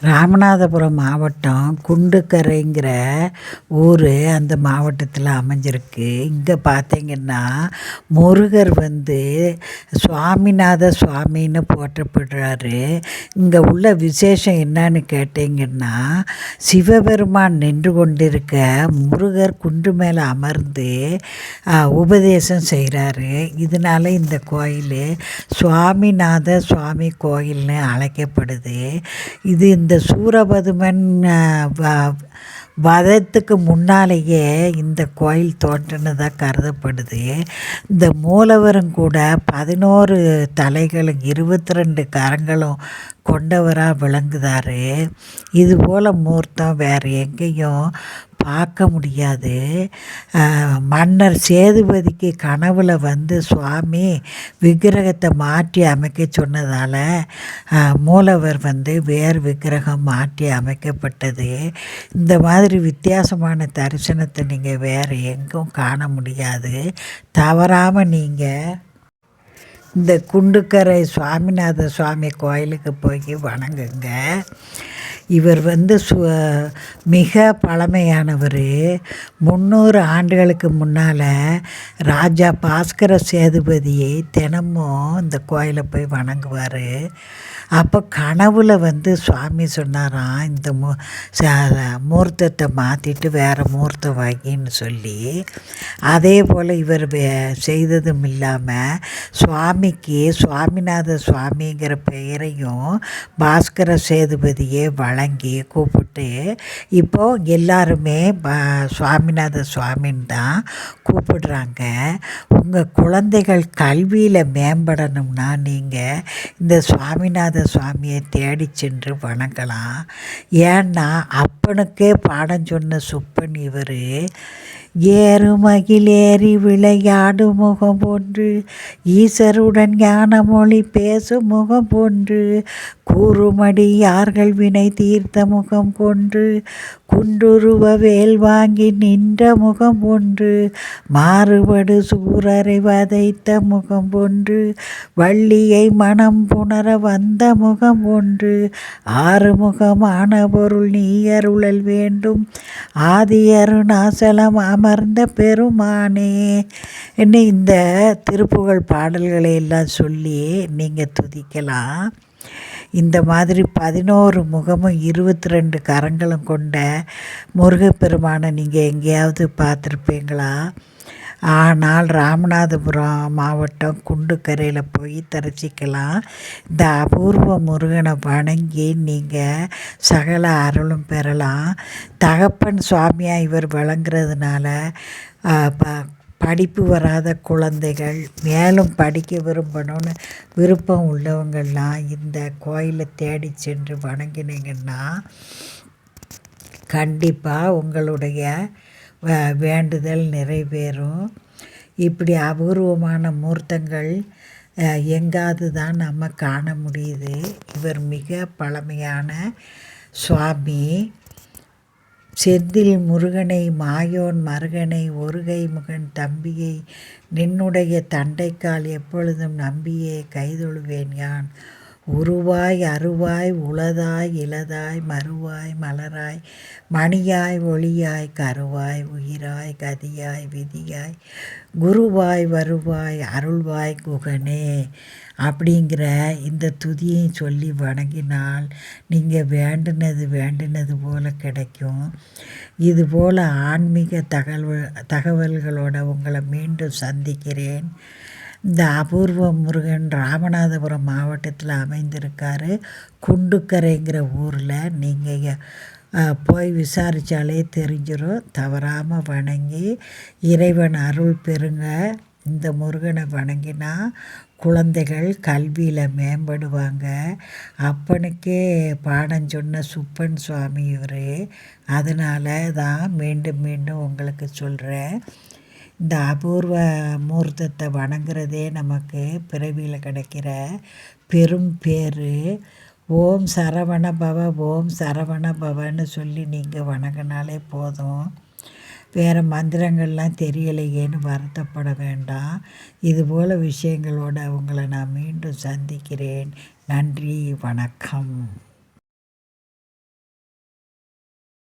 ராமநாதபுரம் மாவட்டம் குண்டுக்கரைங்கிற ஊர் அந்த மாவட்டத்தில் அமைஞ்சிருக்கு. இங்கே பார்த்தீங்கன்னா முருகர் வந்து சுவாமிநாத சுவாமின்னு போற்றப்படுறாரு. இங்கே உள்ள விசேஷம் என்னன்னு கேட்டிங்கன்னா சிவபெருமான் நின்று கொண்டிருக்க முருகர் குன்று மேலே அமர்ந்து உபதேசம் செய்கிறாரு இதனால் இந்த கோயில் சுவாமிநாத சுவாமி கோயில்னு அழைக்கப்படுது. இது இந்த சூரபதுமன் வதத்துக்கு முன்னாலேயே இந்த கோயில் தோன்றினதாக கருதப்படுது. இந்த மூலவரும் கூட பதினோரு தலைகளும் இருபத்தி ரெண்டு கரங்களும் கொண்டவராக விளங்குதார். இதுபோல் மூர்த்தம் வேறு எங்கேயும் பார்க்க முடியாது. மன்னர் சேதுபதிக்கு கனவில் வந்து சுவாமி விக்கிரகத்தை மாற்றி அமைக்க சொன்னதால் மூலவர் வந்து வேறு விக்கிரகம் மாற்றி அமைக்கப்பட்டது. இந்த மாதிரி வித்தியாசமான தரிசனத்தை நீங்கள் வேறு எங்கும் காண முடியாது. தவறாமல் நீங்கள் இந்த குண்டுக்கரை சுவாமிநாத சுவாமி கோயிலுக்கு போய் வணங்குங்க. இவர் வந்து சு மிக பழமையானவர். முந்நூறு ஆண்டுகளுக்கு முன்னால் ராஜா பாஸ்கர சேதுபதியை தினமும் இந்த கோயிலை போய் வணங்குவார். அப்போ கனவில் வந்து சுவாமி சொன்னாராம் இந்த மூ மூர்த்தத்தை மாற்றிட்டு வேறு மூர்த்தம் வாங்கின்னு சொல்லி. அதே போல் இவர் செய்ததும் இல்லாமல் சுவாமிக்கு சுவாமிநாத சுவாமிங்கிற பெயரையும் பாஸ்கர சேதுபதியே வ வழங்கி கூப்பிட்டு இப்போது எல்லாருமே சுவாமிநாத சுவாமின்னு தான் கூப்பிடுறாங்க. உங்கள் குழந்தைகள் கல்வியில் மேம்படணும்னா நீங்கள் இந்த சுவாமிநாத சுவாமியை தேடி சென்று வணங்கலாம். ஏன்னா அப்பனுக்கே பாடம் சொன்ன சுப்பன் இவர் ஏறுமகிலேறி விளையாடு முகம் போன்று ஈசருடன் ஞான மொழி பேசும் முகம் போன்று கூறுமடி யார்கள் வினை தீர்த்த முகம் போன்று குண்டுருவ வேல் வாங்கி நின்ற முகம் ஒன்று மாறுபடு சூரரை வதைத்த முகம் ஒன்று வள்ளியை மனம் புணர வந்த முகம் ஒன்று ஆறுமுகமான பொருள் நீ அருளல் வேண்டும். ஆதி அம் அமர்ந்த பெருமானே. என்ன இந்த திருப்புகழ் பாடல்களை எல்லாம் சொல்லி நீங்கள் துதிக்கலாம். இந்த மாதிரி பதினோரு முகமும் இருபத்தி ரெண்டு கரங்களும் கொண்ட முருகப்பெருமானை நீங்கள் எங்கேயாவது பார்த்துருப்பீங்களா? ஆனால் ராமநாதபுரம் மாவட்டம் குண்டுக்கரையில் போய் தரிசிக்கலாம். இந்த அபூர்வ முருகனை வணங்கி நீங்கள் சகல அருளும் பெறலாம். தகப்பன் சுவாமியாக இவர் வழங்குறதுனால படிப்பு வராத குழந்தைகள் மேலும் படிக்க விரும்பணும்னு விருப்பம் உள்ளவங்கள்லாம் இந்த கோயிலை தேடி சென்று வணங்கினீங்கன்னா கண்டிப்பாக உங்களுடைய வேண்டுதல் நிறைவேறும். இப்படி அபூர்வமான மூர்த்தங்கள் எங்காவது தான் நம்ம காண முடியுது. இவர் மிக பழமையான சுவாமி. செந்தில் முருகனை மாயோன் மருகனை ஒருகை முகன் தம்பியை நின்னுடைய தண்டைக்கால் எப்பொழுதும் நம்பியே கைதொழுவேன் யான். உருவாய் அருவாய் உளதாய் இளதாய் மறுவாய் மலராய் மணியாய் ஒளியாய் கருவாய் உயிராய் கதியாய் விதியாய் குருவாய் வருவாய் அருள்வாய் குகனே அப்படிங்கிற இந்த துதியை சொல்லி வணங்கினால் நீங்கள் வேண்டினது வேண்டினது போல் கிடைக்கும். இதுபோல் ஆன்மீக தகவல் தகவல்களோடு உங்களை மீண்டும் சந்திக்கிறேன். இந்த அபூர்வ முருகன் ராமநாதபுரம் மாவட்டத்தில் அமைந்திருக்காரு. குண்டுக்கரைங்கிற ஊரில் நீங்கள் போய் விசாரித்தாலே தெரிஞ்சிடும் தவறாமல் வணங்கி இறைவன் அருள் பெறுங்க. இந்த முருகனை வணங்கினா குழந்தைகள் கல்வியில் மேம்படுவாங்க. அப்பனுக்கே பாடம் சொன்ன சுப்பன் சுவாமி இவர். அதனால தான் மீண்டும் மீண்டும் உங்களுக்கு சொல்கிறேன் இந்த அபூர்வ மூர்த்தத்தை வணங்குறதே நமக்கு பிறவியில் கிடைக்கிற பெரும் பேர். ஓம் சரவண பவ ஓம் சரவண பவன்னு சொல்லி நீங்கள் வணங்கினாலே போதும். வேறு மந்திரங்கள்லாம் தெரியலையேன்னு வருத்தப்பட வேண்டாம். இதுபோல் விஷயங்களோடு உங்களை நான் மீண்டும் சந்திக்கிறேன். நன்றி வணக்கம்.